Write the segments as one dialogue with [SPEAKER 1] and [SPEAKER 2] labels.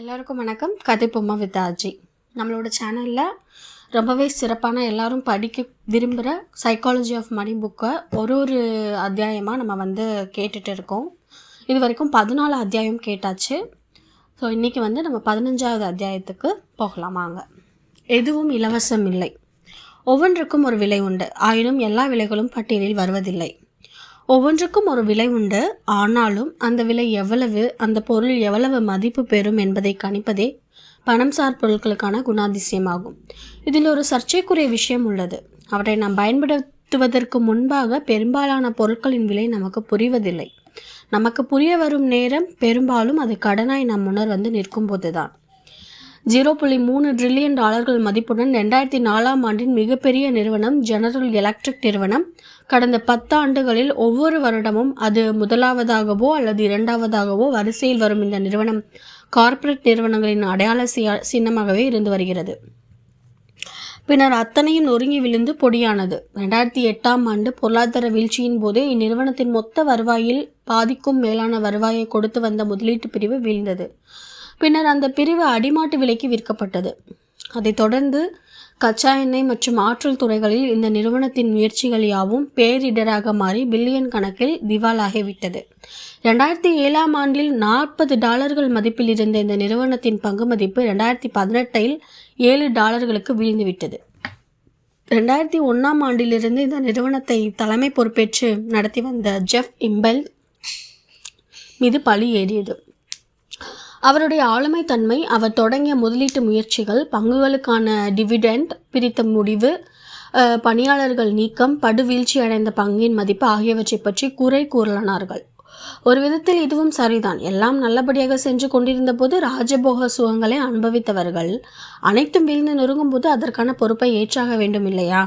[SPEAKER 1] எல்லாருக்கும் வணக்கம். கதை பொம்மை வித் ஆஜி நம்மளோட சேனலில் ரொம்பவே சிறப்பான எல்லாரும் படிக்க விரும்புகிற சைக்காலஜி ஆஃப் மணி புக்கை ஒரு ஒரு அத்தியாயமாக நம்ம வந்து கேட்டுட்டு இருக்கோம். இது வரைக்கும் பதினாலு அத்தியாயம் கேட்டாச்சு. ஸோ இன்றைக்கி வந்து நம்ம பதினஞ்சாவது அத்தியாயத்துக்கு போகலாமாங்க எதுவும் இலவசம் இல்லை. ஒவ்வொன்றுக்கும் ஒரு விலை உண்டு. ஆயினும் எல்லா விலைகளும் பட்டியலில் வருவதில்லை. ஒவ்வொன்றுக்கும் ஒரு விலை உண்டு. ஆனாலும் அந்த விலை எவ்வளவு அந்த பொருள் எவ்வளவு மதிப்பு பெறும் என்பதை கணிப்பதே பணம் சார் பொருட்களுக்கான குணாதிசயமாகும். இதில் ஒரு சர்ச்சைக்குரிய விஷயம் உள்ளது. அவற்றை நாம் பயன்படுத்துவதற்கு முன்பாக பெரும்பாலான பொருட்களின் விலை நமக்கு புரிவதில்லை. நமக்கு புரிய வரும் நேரம் பெரும்பாலும் அது கடனாய் நம் முன்னர் வந்து நிற்கும் போதுதான் ஜீரோ புள்ளி மூணு ட்ரில்லியன் டாலர்கள் மதிப்புடன் ரெண்டாயிரத்தி நாலாம் ஆண்டின் மிகப்பெரிய நிறுவனம் ஜெனரல் எலக்ட்ரிக் நிறுவனம் கடந்த பத்து ஆண்டுகளில் ஒவ்வொரு வருடமும் அது முதலாவதாகவோ அல்லது இரண்டாவதாகவோ வரிசையில் வரும் இந்த நிறுவனம் கார்ப்பரேட் நிறுவனங்களின் அடையாள சின்னமாகவே இருந்து வருகிறது. பின்னர் அத்தனையும் நொறுங்கி விழுந்து பொடியானது. ரெண்டாயிரத்தி எட்டாம் ஆண்டு பொருளாதார வீழ்ச்சியின் போது இந்நிறுவனத்தின் மொத்த வருவாயில் பாதிக்கும் மேலான வருவாயை கொடுத்து வந்த முதலீட்டு பிரிவு வீழ்ந்தது. பின்னர் அந்த பிரிவு அடிமாட்டு விலைக்கு விற்கப்பட்டது. அதைத் தொடர்ந்து கச்சா எண்ணெய் மற்றும் ஆற்றல் துறைகளில் இந்த நிறுவனத்தின் முயற்சிகள் யாவும் பேரிடராக மாறி பில்லியன் கணக்கில் திவாலாகிவிட்டது. ரெண்டாயிரத்தி ஏழாம் ஆண்டில் நாற்பது டாலர்கள் மதிப்பில் இருந்த இந்த நிறுவனத்தின் பங்கு மதிப்பு ரெண்டாயிரத்தி பதினெட்டில் ஏழு டாலர்களுக்கு வீழ்ந்துவிட்டது. ரெண்டாயிரத்தி ஒன்றாம் ஆண்டிலிருந்து இந்த நிறுவனத்தை தலைமை பொறுப்பேற்று நடத்தி வந்த ஜெஃப் இம்பெல் மீது பழி ஏறியது. அவருடைய ஆளுமை தன்மை அவர் தொடங்கிய முதலீட்டு முயற்சிகள் பங்குகளுக்கான டிவிடெண்ட் பிரித்த முடிவு பணியாளர்கள் நீக்கம் படுவீழ்ச்சி அடைந்த பங்கின் மதிப்பு ஆகியவற்றை பற்றி குறை கூறலானார்கள். ஒரு விதத்தில் இதுவும் சரிதான். எல்லாம் நல்லபடியாக சென்று கொண்டிருந்த போது ராஜபோக சுகங்களை அனுபவித்தவர்கள் அனைத்தும் வீழ்ந்து நொறுங்கும் போது அதற்கான பொறுப்பை ஏற்றாக வேண்டும் இல்லையா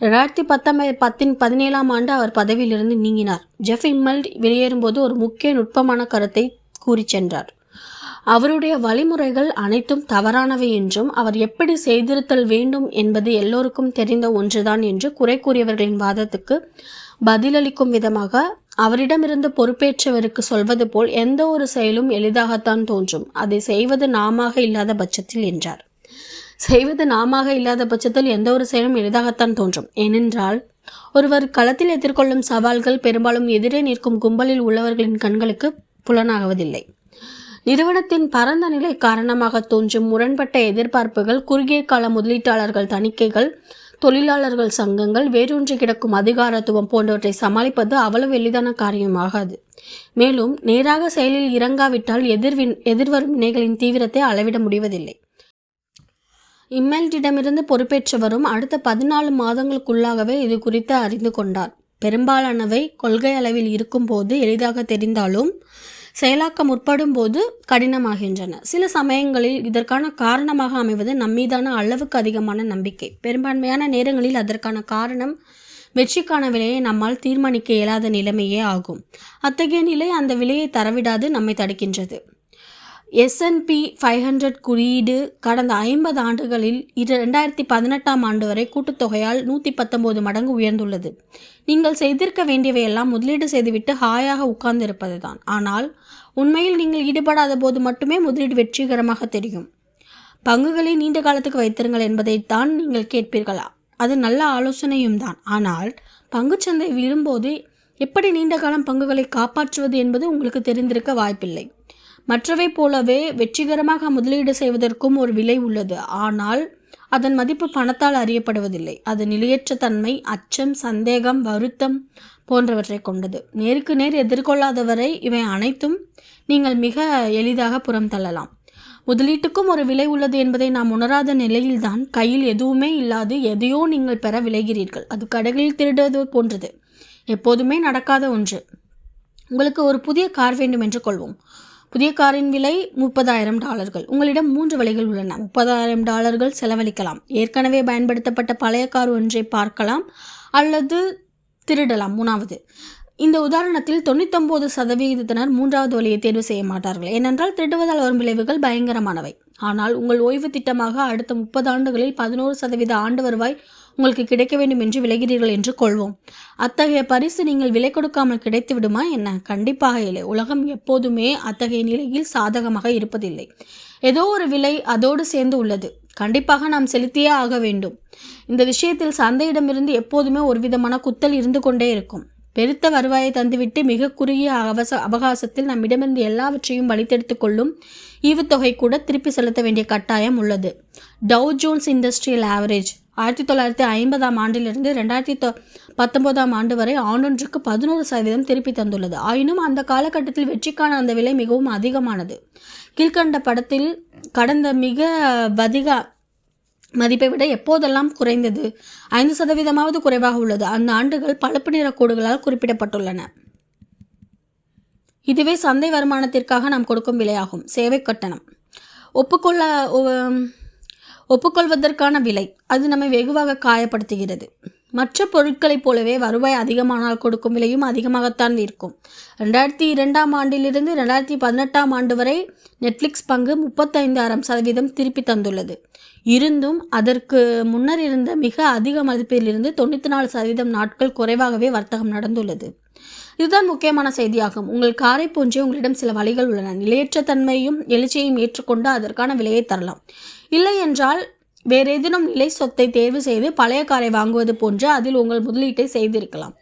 [SPEAKER 1] ரெண்டாயிரத்தி பத்தொன்பது பத்தின் பதினேழாம் ஆண்டு அவர் பதவியிலிருந்து நீங்கினார். ஜெஃப் இம்மல்ட் வெளியேறும்போது ஒரு முக்கிய நுட்பமான கருத்தை கூறிச் சென்றார். அவருடைய வழிமுறைகள் அனைத்தும் தவறானவை என்றும் அவர் எப்படி செய்திருத்தல் வேண்டும் என்பது எல்லோருக்கும் தெரிந்த ஒன்றுதான் என்று குறை கூறியவர்களின் வாதத்துக்கு பதிலளிக்கும் விதமாக அவரிடமிருந்து பொறுப்பேற்றவருக்கு சொல்வது போல் எந்த ஒரு செயலும் எளிதாகத்தான் தோன்றும். அதை செய்வது நாமாக இல்லாத பட்சத்தில் என்றார். செய்வது நாமாக இல்லாத பட்சத்தில் எந்த ஒரு செயலும் எளிதாகத்தான் தோன்றும். ஏனென்றால் ஒருவர் களத்தில் எதிர்கொள்ளும் சவால்கள் பெரும்பாலும் எதிரே நிற்கும் கும்பலில் உள்ளவர்களின் கண்களுக்கு புலனாகுவதில்லை. நிறுவனத்தின் பரந்த நிலை காரணமாக தோன்றும் முரண்பட்ட எதிர்பார்ப்புகள் குறுகிய கால முதலீட்டாளர்கள் தணிக்கைகள் தொழிலாளர்கள் சங்கங்கள் வேரூன்றி கிடக்கும் அதிகாரத்துவம் போன்றவற்றை சமாளிப்பது அவ்வளவு எளிதான காரியமாகாது. மேலும் நேராக செயலில் இறங்காவிட்டால் எதிர்வின் எதிர்வரும் வினைகளின் தீவிரத்தை அளவிட முடிவதில்லை. இம்மெல்டிடமிருந்து பொறுப்பேற்றவரும் அடுத்த பதினாலு மாதங்களுக்குள்ளாகவே இது குறித்து அறிந்து கொண்டார். பெரும்பாலானவை கொள்கை அளவில் இருக்கும்போது எளிதாக தெரிந்தாலும் செயலாக்க முற்படும் போது கடினமாகின்றன. சில சமயங்களில் இதற்கான காரணமாக அமைவது நம்மீதான அளவுக்கு அதிகமான நம்பிக்கை. பெரும்பான்மையான நேரங்களில் அதற்கான காரணம் வெற்றிக்கான விலையை நம்மால் தீர்மானிக்க இயலாத நிலைமையே ஆகும். அத்தகைய நிலை அந்த விலையை தரவிடாது நம்மை தடுக்கின்றது. எஸ்என்பி ஃபைவ் ஹண்ட்ரட் குறியீடு கடந்த ஐம்பது ஆண்டுகளில் இரு ரெண்டாயிரத்தி பதினெட்டாம் ஆண்டு வரை கூட்டுத்தொகையால் நூற்றி பத்தொம்போது மடங்கு உயர்ந்துள்ளது. நீங்கள் செய்திருக்க வேண்டியவையெல்லாம் முதலீடு செய்துவிட்டு ஹாயாக உட்கார்ந்து இருப்பது தான் ஆனால் உண்மையில் நீங்கள் ஈடுபடாத போது மட்டுமே முதலீடு வெற்றிகரமாக தெரியும். பங்குகளை நீண்ட காலத்துக்கு வைத்திருங்கள் என்பதை தான் நீங்கள் கேட்பீர்களா? அது நல்ல ஆலோசனையும் தான். ஆனால் பங்குச்சந்தை விழும்போது எப்படி நீண்ட காலம் பங்குகளை காப்பாற்றுவது என்பது உங்களுக்கு தெரிந்திருக்க வாய்ப்பில்லை. மற்றவை போலவே வெற்றிகரமாக முதலீடு செய்வதற்கும் ஒரு விலை உள்ளது. ஆனால் அதன் மதிப்பு பணத்தால் அறியப்படுவதில்லை. அது நிலையற்ற தன்மை அச்சம் சந்தேகம் வருத்தம் போன்றவற்றை கொண்டது. நேருக்கு நேர் எதிர்கொள்ளாதவரை இவை அனைத்தும் நீங்கள் மிக எளிதாக புறம் தள்ளலாம். முதலீட்டுக்கும் ஒரு விலை உள்ளது என்பதை நாம் உணராத நிலையில்தான் கையில் எதுவுமே இல்லாது எதையோ நீங்கள் பெற விளைகிறீர்கள். அது கடைகளில் திருடுவது போன்றது. எப்போதுமே நடக்காத ஒன்று. உங்களுக்கு ஒரு புதிய கார் வேண்டும் என்று கொள்வோம். புதிய காரின் விலை முப்பதாயிரம் டாலர்கள். உங்களிடம் மூன்று வழிகள் உள்ளன. முப்பதாயிரம் டாலர்கள் செலவழிக்கலாம். ஏற்கனவே பயன்படுத்தப்பட்ட பழைய கார் ஒன்றை பார்க்கலாம் அல்லது திருடலாம். மூணாவது இந்த உதாரணத்தில் தொண்ணூத்தொம்பது சதவிகிதத்தினர் மூன்றாவது வழியை தேர்வு செய்ய மாட்டார்கள். ஏனென்றால் திருடுவதால் வரும் விளைவுகள் பயங்கரமானவை. ஆனால் உங்கள் ஓய்வு திட்டமாக அடுத்த முப்பது ஆண்டுகளில் பதினோரு சதவீத ஆண்டு வருவாய் உங்களுக்கு கிடைக்க வேண்டும் என்று விளைகிறீர்கள் என்று கொள்வோம். அத்தகைய பரிசு நீங்கள் விலை கொடுக்காமல் கிடைத்து விடுமா என்ன? கண்டிப்பாக இல்லை. உலகம் எப்போதுமே அத்தகைய நிலையில் சாதகமாக இருப்பதில்லை. ஏதோ ஒரு விலை அதோடு சேர்ந்து உள்ளது. கண்டிப்பாக நாம் செலுத்தியே ஆக வேண்டும். இந்த விஷயத்தில் சந்தையிடமிருந்து எப்போதுமே ஒரு விதமான குத்தல் இருந்து கொண்டே இருக்கும். பெருத்த வருவாயை தந்துவிட்டு மிக குறுகிய அவச அவகாசத்தில் நம்மிடமிருந்து எல்லாவற்றையும் வலித்தெடுத்துக் கொள்ளும் ஈவுத்தொகை கூட திருப்பி செலுத்த வேண்டிய கட்டாயம் உள்ளது. டவு ஜோன்ஸ் இண்டஸ்ட்ரியல் ஆவரேஜ் ஆயிரத்தி தொள்ளாயிரத்தி ஐம்பதாம் ஆண்டிலிருந்து ரெண்டாயிரத்தி தொ பத்தொன்பதாம் ஆண்டு வரை ஆண்டொன்றுக்கு பதினோரு சதவீதம் திருப்பி தந்துள்ளது. ஆயினும் அந்த காலகட்டத்தில் வெற்றிக்கான அந்த விலை மிகவும் அதிகமானது. கீழ்கண்ட படத்தில் கடந்த மிக அதிக மதிப்பை விட எப்போதெல்லாம் குறைந்தது? ஐந்து சதவீதமாவது குறைவாக உள்ளது. அந்த ஆண்டுகள் பழுப்பு நிற கோடுகளால் குறிப்பிடப்பட்டுள்ளன. இதுவே சந்தை வருமானத்திற்காக நாம் கொடுக்கும் விலையாகும். சேவை கட்டணம். ஒப்புக்கொள்ள ஒப்புக்கொள்வதற்கான விலை. அது நம்மை வெகுவாக காயப்படுத்துகிறது. மற்ற பொருட்களைப் போலவே வருவாய் அதிகமானால் கொடுக்கும் விலையும் அதிகமாகத்தான் இருக்கும் ரெண்டாயிரத்தி இரண்டாம் ஆண்டிலிருந்து ரெண்டாயிரத்தி பதினெட்டாம் ஆண்டு வரை நெட்ஃப்ளிக்ஸ் பங்கு முப்பத்தைந்தாயிரம் சதவீதம் திருப்பி தந்துள்ளது. இருந்தும் அதற்கு முன்னர் இருந்த மிக அதிக மதிப்பிலிருந்து தொண்ணூற்றி நாலு சதவீதம் நாட்கள் குறைவாகவே வர்த்தகம் நடந்துள்ளது. இதுதான் முக்கியமான செய்தியாகும். உங்கள் காரை போன்றே உங்களிடம் சில வழிகள் உள்ளன. நிலையற்ற தன்மையும் எழுச்சியையும் ஏற்றுக்கொண்டு அதற்கான விலையை தரலாம். இல்லை என்றால் வேறேதேனும் நிலை சொத்தை தேர்வு செய்து பழைய காரை வாங்குவது போன்று அதில் உங்கள் முதலீட்டை செய்திருக்கலாம்.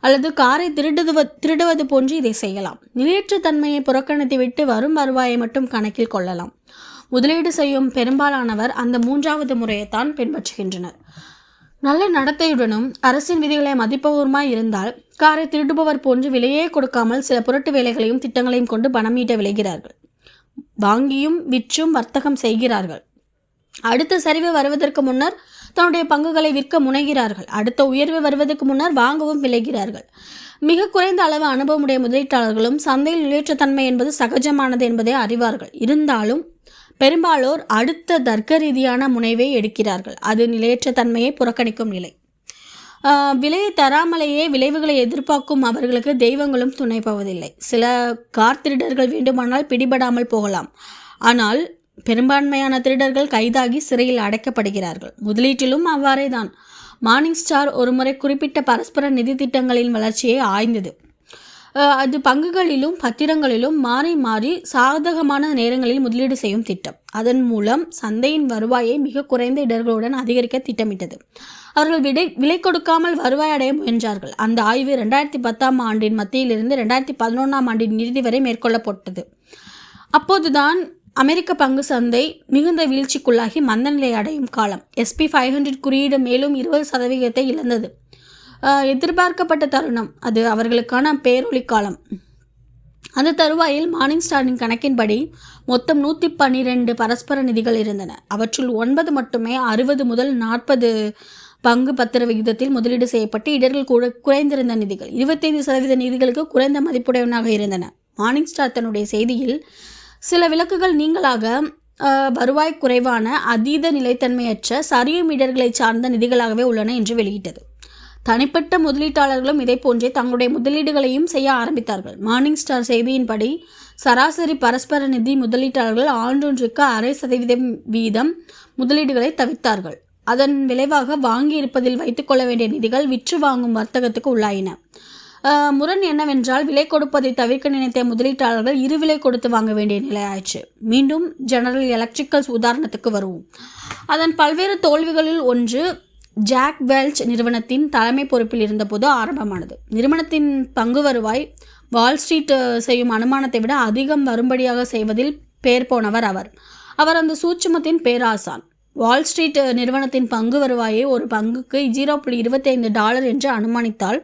[SPEAKER 1] அல்லது காரை திருடுவது திருடுவது போன்று இதை செய்யலாம். நிலையற்ற தன்மையை புறக்கணித்து விட்டு வரும் வருவாயை மட்டும் கணக்கில் கொள்ளலாம். முதலீடு செய்யும் பெரும்பாலானவர் அந்த மூன்றாவது முறையைத்தான் பின்பற்றுகின்றனர். நல்ல நடத்தையுடனும் அரசின் விதிகளை மதிப்பவருமாய் இருந்தால் காரை திருடுபவர் போன்று விலையே கொடுக்காமல் சில புரட்டு வேலைகளையும் திட்டங்களையும் கொண்டு பணம் ஈட்ட விளைகிறார்கள். வாங்கியும் விற்றும் வர்த்தகம் செய்கிறார்கள். அடுத்த சரிவு வருவதற்கு முன்னர் தன்னுடைய பங்குகளை விற்க முனைகிறார்கள். அடுத்த உயர்வு வருவதற்கு முன்னர் வாங்கவும் விளைகிறார்கள். மிக குறைந்த அளவு அனுபவமுடைய முதலீட்டாளர்களும் சந்தையில் நிலையற்றத்தன்மை என்பது சகஜமானது என்பதை அறிவார்கள். இருந்தாலும் பெரும்பாலோர் அடுத்த தர்க்க ரீதியான முனைவை எடுக்கிறார்கள். அது நிலையற்ற தன்மையை புறக்கணிக்கும் நிலை. விலையை தராமலேயே விளைவுகளை எதிர்பார்க்கும் அவர்களுக்கு தெய்வங்களும் துணை போவதில்லை. சில கார் திருடர்கள் வேண்டுமானால் பிடிபடாமல் போகலாம். ஆனால் பெரும்பான்மையான திருடர்கள் கைதாகி சிறையில் அடைக்கப்படுகிறார்கள். முதலீட்டிலும் அவ்வாறே தான் மார்னிங் ஸ்டார் ஒருமுறை குறிப்பிட்ட பரஸ்பர நிதி திட்டங்களின் வளர்ச்சியை ஆய்ந்தது. அது பங்குகளிலும் பத்திரங்களிலும் மாறி மாறி சாதகமான நேரங்களில் முதலீடு செய்யும் திட்டம். அதன் மூலம் சந்தையின் வருவாயை மிக குறைந்த இடர்களுடன் அதிகரிக்க திட்டமிட்டது. அவர்கள் விடை விலை கொடுக்காமல் வருவாய் அடைய முயன்றார்கள். அந்த ஆய்வு ரெண்டாயிரத்தி பத்தாம் ஆண்டின் மத்தியிலிருந்து ரெண்டாயிரத்தி பதினொன்றாம் ஆண்டின் இறுதி வரை மேற்கொள்ளப்பட்டது. அப்போதுதான் அமெரிக்க பங்கு சந்தை மிகுந்த வீழ்ச்சிக்குள்ளாகி மந்தநிலை அடையும் காலம். எஸ்பி ஃபைவ் ஹண்ட்ரட் குறியீடு மேலும் இருபது சதவீதத்தை இழந்தது. எதிர்பார்க்கப்பட்ட தருணம். அது அவர்களுக்கான பேரொளி காலம். அந்த தருவாயில் மார்னிங் ஸ்டாரின் கணக்கின்படி மொத்தம் நூற்றி பன்னிரெண்டு பரஸ்பர நிதிகள் இருந்தன. அவற்றுள் ஒன்பது மட்டுமே அறுபது முதல் நாற்பது பங்கு பத்திர விகிதத்தில் முதலீடு செய்யப்பட்டு இடர்கள் கூட குறைந்திருந்த நிதிகள். இருபத்தைந்து சதவீத நிதிகளுக்கு குறைந்த மதிப்புடையவனாக இருந்தன. மார்னிங் ஸ்டார் தன்னுடைய செய்தியில் சில விளக்குகள் நீங்களாக வருவாய் குறைவான அதீத நிலைத்தன்மையற்ற சரியும் இடர்களை சார்ந்த நிதிகளாகவே உள்ளன என்று வெளியிட்டது. தனிப்பட்ட முதலீட்டாளர்களும் இதை போன்றே தங்களுடைய முதலீடுகளையும் செய்ய ஆரம்பித்தார்கள். மார்னிங் ஸ்டார் செய்தியின்படி சராசரி பரஸ்பர நிதி முதலீட்டாளர்கள் ஆண்டொன்றுக்கு அரை சதவீதம் வீதம் முதலீடுகளை தவிர்த்தார்கள். அதன் விளைவாக வாங்கி இருப்பதில் வைத்துக்கொள்ள வேண்டிய நிதிகள் விற்று வாங்கும் வர்த்தகத்துக்கு உள்ளாயின. முரண் என்னவென்றால் விலை கொடுப்பதை தவிர்க்க நினைத்த முதலீட்டாளர்கள் இரு விலை கொடுத்து வாங்க வேண்டிய நிலை ஆயிடுச்சு மீண்டும் ஜெனரல் எலக்ட்ரிக்கல்ஸ் உதாரணத்துக்கு வருவோம். அதன் பல்வேறு தோல்விகளில் ஒன்று ஜாக் வெல்ச் நிறுவனத்தின் தலைமை பொறுப்பில் இருந்தபோது ஆரம்பமானது. நிறுவனத்தின் பங்கு வருவாய் வால் ஸ்ட்ரீட் செய்யும் அனுமானத்தை விட அதிகம் வரும்படியாக செய்வதில் பேர் போனவர் அவர். அவர் அந்த சூட்சுமத்தின் பேராசான். வால் ஸ்ட்ரீட் நிறுவனத்தின் பங்கு வருவாயை ஒரு பங்குக்கு ஜீரோ புள்ளி இருபத்தைந்து டாலர் என்று அனுமானித்தால்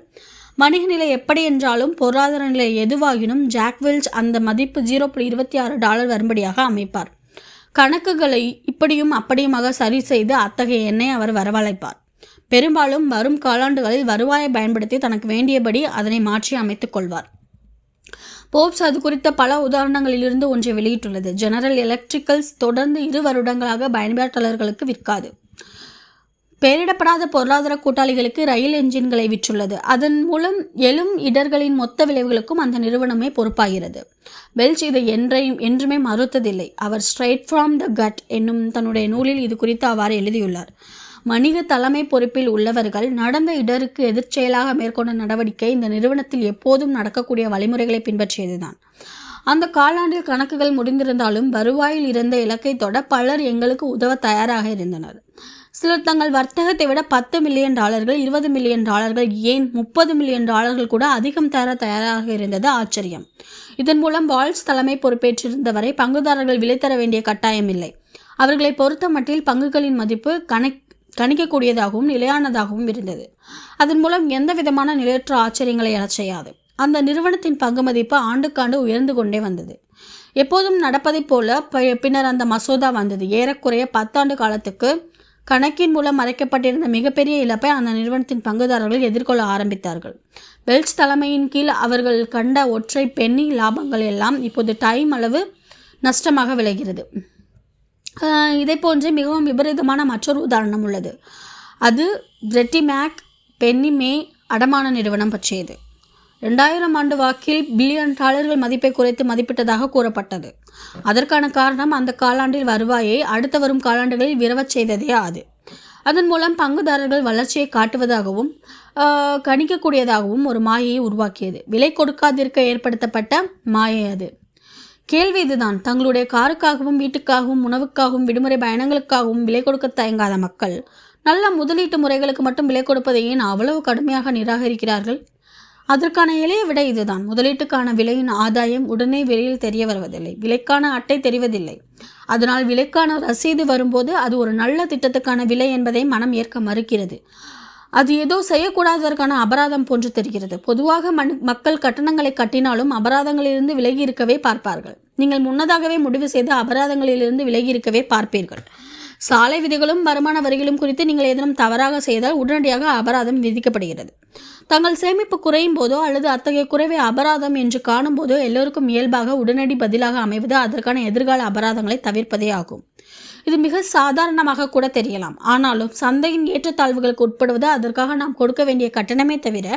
[SPEAKER 1] வணிக நிலை எப்படி என்றாலும் பொருளாதார நிலை எதுவாகினும் ஜாக் வெல்ச் அந்த மதிப்பு ஜீரோ புள்ளி இருபத்தி ஆறு டாலர் வரும்படியாக அமைப்பார். கணக்குகளை இப்படியும் அப்படியுமாக சரி செய்து அத்தகைய எண்ணை அவர் வரவழைப்பார். பெரும்பாலும் வரும் காலாண்டுகளில் வருவாயை பயன்படுத்தி தனக்கு வேண்டியபடி அதனை மாற்றி அமைத்துக் கொள்வார். போப்ஸ் அது குறித்த பல உதாரணங்களிலிருந்து ஒன்றை வெளியிட்டுள்ளது. ஜெனரல் எலக்ட்ரிக்கல்ஸ் தொடர்ந்து இரு வருடங்களாக பயன்பாட்டாளர்களுக்கு விற்காது. பெயரிடப்படாத பொருளாதார கூட்டாளிகளுக்கு ரயில் என்ஜின்களை விற்றுள்ளது. அதன் மூலம் எழும் இடர்களின் மொத்த விளைவுகளுக்கும் அந்த நிறுவனமே பொறுப்பாகிறது. வெல்ச் இதை என்றையும் என்றுமே மறுத்ததில்லை. அவர் ஸ்ட்ரைட் ஃப்ரம் த கட் என்னும் தன்னுடைய நூலில் இது குறித்து அவ்வாறு எழுதியுள்ளார். வணிக தலைமை பொறுப்பில் உள்ளவர்கள் நடந்த இடருக்கு எதிர்ச்செயலாக மேற்கொண்ட நடவடிக்கை இந்த நிறுவனத்தில் எப்போதும் நடக்கக்கூடிய வழிமுறைகளை பின்பற்றியதுதான். அந்த காலாண்டில் கணக்குகள் முடிந்திருந்தாலும் வருவாயில் இருந்த இலக்கை தொட பலர் எங்களுக்கு உதவ தயாராக இருந்தனர். சிலர் தங்கள் வர்த்தகத்தை விட பத்து மில்லியன் டாலர்கள் இருபது மில்லியன் டாலர்கள் ஏன் முப்பது மில்லியன் டாலர்கள் கூட அதிகம் தர தயாராக இருந்தது? ஆச்சரியம். இதன் மூலம் வால்ஸ் தலைமை பொறுப்பேற்றிருந்தவரை பங்குதாரர்கள் விலை தர வேண்டிய கட்டாயம் இல்லை. அவர்களை பொறுத்த மட்டில் பங்குகளின் மதிப்பு கணக் கணிக்கக்கூடியதாகவும் நிலையானதாகவும் இருந்தது. அதன் மூலம் எந்த விதமான நிலையற்ற ஆச்சரியங்களை எழச் செய்யாது. அந்த நிறுவனத்தின் பங்கு மதிப்பு ஆண்டுக்காண்டு உயர்ந்து கொண்டே வந்தது. எப்போதும் நடப்பதைப் போல ப- பின்னர் அந்த மசோதா வந்தது. ஏறக்குறைய பத்தாண்டு காலத்துக்கு கணக்கின் மூலம் மறைக்கப்பட்டிருந்த மிகப்பெரிய இழப்பை அந்த நிறுவனத்தின் பங்குதாரர்கள் எதிர்கொள்ள ஆரம்பித்தார்கள். வெல்ச் தலைமையின் கீழ் அவர்கள் கண்ட ஒற்றை பென்னி லாபங்கள் எல்லாம் இப்போது டைம் அளவு நஷ்டமாக விளைகிறது. ஆஹ் இதை போன்றே மிகவும் விபரீதமான மற்றொரு உதாரணம் உள்ளது. அது பிரெட்டி மேக் பென்னி மே அடமான நிறுவனம் பற்றியது. ரெண்டாயிரம் ஆண்டு வாக்கில் பில்லியன் டாலர்கள் மதிப்பை குறைத்து மதிப்பிட்டதாக கூறப்பட்டது. அதற்கான காரணம் அந்த காலாண்டில் வருவாயை அடுத்து வரும் காலாண்டுகளில் விரவச் செய்ததே அது. அதன் மூலம் பங்குதாரர்கள் வளர்ச்சியை காட்டுவதாகவும் கணிக்கக்கூடியதாகவும் ஒரு மாயையை உருவாக்கியது. விலை கொடுக்காதிருக்க ஏற்படுத்தப்பட்ட மாயை அது. கேள்வி இதுதான். தங்களுடைய காருக்காகவும் வீட்டுக்காகவும் உணவுக்காகவும் விடுமுறை பயணங்களுக்காகவும் விலை கொடுக்க தயங்காத மக்கள் நல்ல முதலீட்டு முறைகளுக்கு மட்டும் விலை கொடுப்பதை ஏன் அவ்வளவு கடுமையாக நிராகரிக்கிறார்கள்? அதற்கான இளைய விடை இதுதான். முதலீட்டுக்கான விலையின் ஆதாயம் உடனே வெளியில் தெரிய வருவதில்லை விலைக்கான அட்டை தெரிவதில்லை. அதனால் விலைக்கான ரசீது வரும்போது அது ஒரு நல்ல திட்டத்துக்கான விலை என்பதை மனம் ஏற்க மறுக்கிறது. அது ஏதோ செய்யக்கூடாததற்கான அபராதம் போன்று தெரிகிறது. பொதுவாக மண் மக்கள் கட்டணங்களை கட்டினாலும் அபராதங்களிலிருந்து விலகி இருக்கவே பார்ப்பார்கள். நீங்கள் முன்னதாகவே முடிவு செய்து அபராதங்களிலிருந்து விலகி இருக்கவே பார்ப்பீர்கள். சாலை விதிகளும் வருமான வரிகளும் குறித்து நீங்கள் ஏதேனும் தவறாக செய்தால் உடனடியாக அபராதம் விதிக்கப்படுகிறது. தங்கள் சேமிப்பு குறையும் போதோ அல்லது அத்தகைய குறைவை அபராதம் என்று காணும்போதோ எல்லோருக்கும் இயல்பாக உடனடி பதிலாக அமைவது அதற்கான எதிர்கால அபராதங்களை தவிர்ப்பதே ஆகும். இது மிக சாதாரணமாக கூட தெரியலாம். ஆனாலும் சந்தையின் ஏற்றத்தாழ்வுகளுக்கு உட்படுவது அதற்காக நாம் கொடுக்க வேண்டிய கட்டணமே தவிர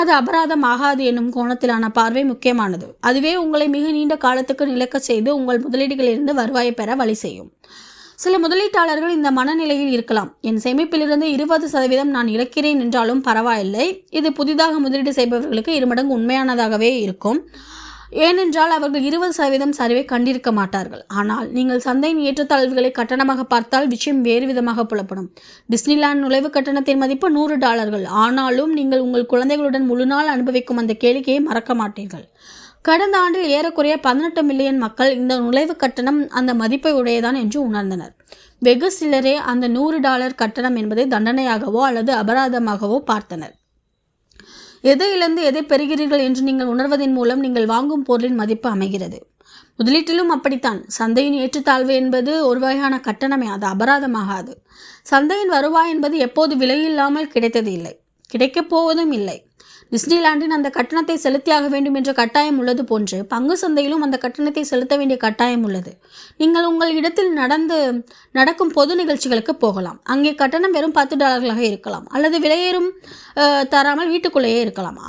[SPEAKER 1] அது அபராதம் ஆகாது என்னும் கோணத்திலான பார்வை முக்கியமானது. அதுவே உங்களை மிக நீண்ட காலத்துக்கு நிலைக்க செய்து உங்கள் முதலீடுகளிலிருந்து வருவாயை பெற வழி செய்யும். சில முதலீட்டாளர்கள் இந்த மனநிலையில் இருக்கலாம். என் சேமிப்பிலிருந்து இருபது சதவீதம் நான் இழக்கிறேன் என்றாலும் பரவாயில்லை. இது புதிதாக முதலீடு செய்பவர்களுக்கு இருமடங்கு உண்மையானதாகவே இருக்கும். ஏனென்றால் அவர்கள் இருபது சதவீதம் சரிவை கண்டிருக்க மாட்டார்கள். ஆனால் நீங்கள் சந்தையின் ஏற்றத்தாழ்வுகளை கட்டணமாக பார்த்தால் விஷயம் வேறு விதமாக புலப்படும். டிஸ்னிலாண்ட் நுழைவு கட்டணத்தின் மதிப்பு நூறு டாலர்கள். ஆனாலும் நீங்கள் உங்கள் குழந்தைகளுடன் முழு நாள் அனுபவிக்கும் அந்த கேளிக்கையை மறக்க மாட்டீர்கள். கடந்த ஆண்டில் ஏறக்குறைய பதினெட்டு மில்லியன் மக்கள் இந்த நுழைவு கட்டணம் அந்த மதிப்பை உடையதான் என்று உணர்ந்தனர். வெகு சிலரே அந்த நூறு டாலர் கட்டணம் என்பதை தண்டனையாகவோ அல்லது அபராதமாகவோ பார்த்தனர். எதை இழந்து எதை பெறுகிறீர்கள் என்று நீங்கள் உணர்வதன் மூலம் நீங்கள் வாங்கும் பொருளின் மதிப்பு அமைகிறது. முதலீட்டிலும் அப்படித்தான். சந்தையின் ஏற்றுத்தாழ்வு என்பது ஒரு வகையான கட்டணமே அது அபராதமாகாது. சந்தையின் வருவாய் என்பது எப்போது விலையில்லாமல் கிடைத்தது இல்லை. கிடைக்கப் போவதும் இல்லை. டிஸ்னிலாண்டின் அந்த கட்டணத்தை செலுத்தியாக வேண்டும் என்ற கட்டாயம் உள்ளது போன்று பங்கு சந்தையிலும் அந்த கட்டணத்தை செலுத்த வேண்டிய கட்டாயம் உள்ளது. நீங்கள் உங்கள் இடத்தில் நடந்து நடக்கும் பொது நிகழ்ச்சிகளுக்கு போகலாம். அங்கே கட்டணம் வெறும் பத்து டாலர்களாக இருக்கலாம். அல்லது விலையேறும் தராமல் வீட்டுக்குள்ளேயே இருக்கலாம்.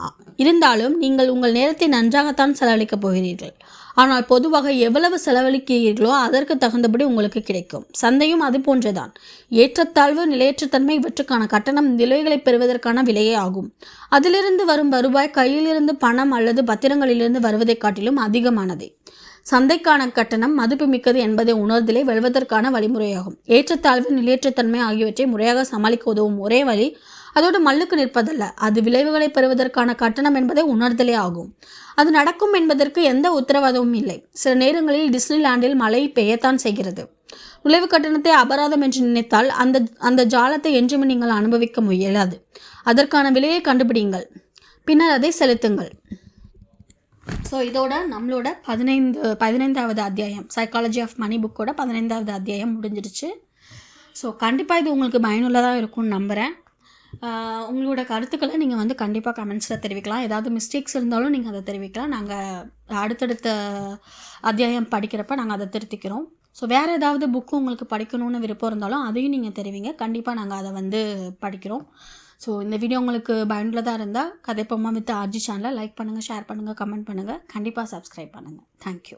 [SPEAKER 1] இருந்தாலும் நீங்கள் உங்கள் நேரத்தை நன்றாகத்தான் செலவழிக்கப் போகிறீர்கள். ஆனால் பொதுவாக எவ்வளவு செலவழிக்கிறீர்களோ அதற்கு தகுந்தபடி உங்களுக்கு கிடைக்கும். சந்தையும் அது போன்றதான். ஏற்றத்தாழ்வு நிலையற்றத்தன்மை இவற்றுக்கான கட்டணம் விலைகளை பெறுவதற்கான விலையே ஆகும். அதிலிருந்து வரும் வருவாய் கையிலிருந்து பணம் அல்லது பத்திரங்களிலிருந்து வருவதைக் காட்டிலும் அதிகமானதே. சந்தைக்கான கட்டணம் மதிப்புமிக்கது என்பதை உணர்தலே வெல்வதற்கான வழிமுறையாகும். ஏற்றத்தாழ்வு நிலையற்றத்தன்மை ஆகியவற்றை முறையாக சமாளிக்க உதவும் ஒரே வழி அதோடு மல்லுக்கு நிற்பதல்ல. அது விளைவுகளை பெறுவதற்கான கட்டணம் என்பதை உணர்தலே ஆகும். அது நடக்கும் என்பதற்கு எந்த உத்தரவாதமும் இல்லை. சில நேரங்களில் டிஸ்னிலாண்டில் மழை பெய்யத்தான் செய்கிறது. நுழைவு கட்டணத்தை அபராதம் என்று நினைத்தால் அந்த அந்த ஜாலத்தை என்றுமே நீங்கள் அனுபவிக்க முயலாது. அதற்கான விலையை கண்டுபிடிங்கள் பின்னர் அதை செலுத்துங்கள். ஸோ இதோட நம்மளோட பதினைந்து பதினைந்தாவது அத்தியாயம் சைக்காலஜி ஆஃப் மணி புக்கோட பதினைந்தாவது அத்தியாயம் முடிஞ்சிடுச்சு. ஸோ கண்டிப்பாக இது உங்களுக்கு பயனுள்ளதாக இருக்கும்னு நம்புகிறேன் உங்களோட கருத்துக்களை நீங்கள் வந்து கண்டிப்பாக கமெண்ட்ஸில் தெரிவிக்கலாம். ஏதாவது மிஸ்டேக்ஸ் இருந்தாலும் நீங்கள் அதை தெரிவிக்கலாம். நாங்கள் அடுத்தடுத்த அத்தியாயம் படிக்கிறப்ப நாங்கள் அதை திருத்திக்கிறோம். ஸோ வேறு ஏதாவது புக்கு உங்களுக்கு படிக்கணும்னு விருப்பம் இருந்தாலும் அதையும் நீங்கள் தெரிவிங்க. கண்டிப்பாக நாங்கள் அதை வந்து படிக்கிறோம். ஸோ இந்த வீடியோ உங்களுக்கு பயனுள்ளதாக இருந்தால் கதைப்பொம்மா வித் ஆர்ஜி சேனலை லைக் பண்ணுங்கள் ஷேர் பண்ணுங்கள் கமெண்ட் பண்ணுங்கள் கண்டிப்பாக சப்ஸ்கிரைப் பண்ணுங்கள் தேங்க்யூ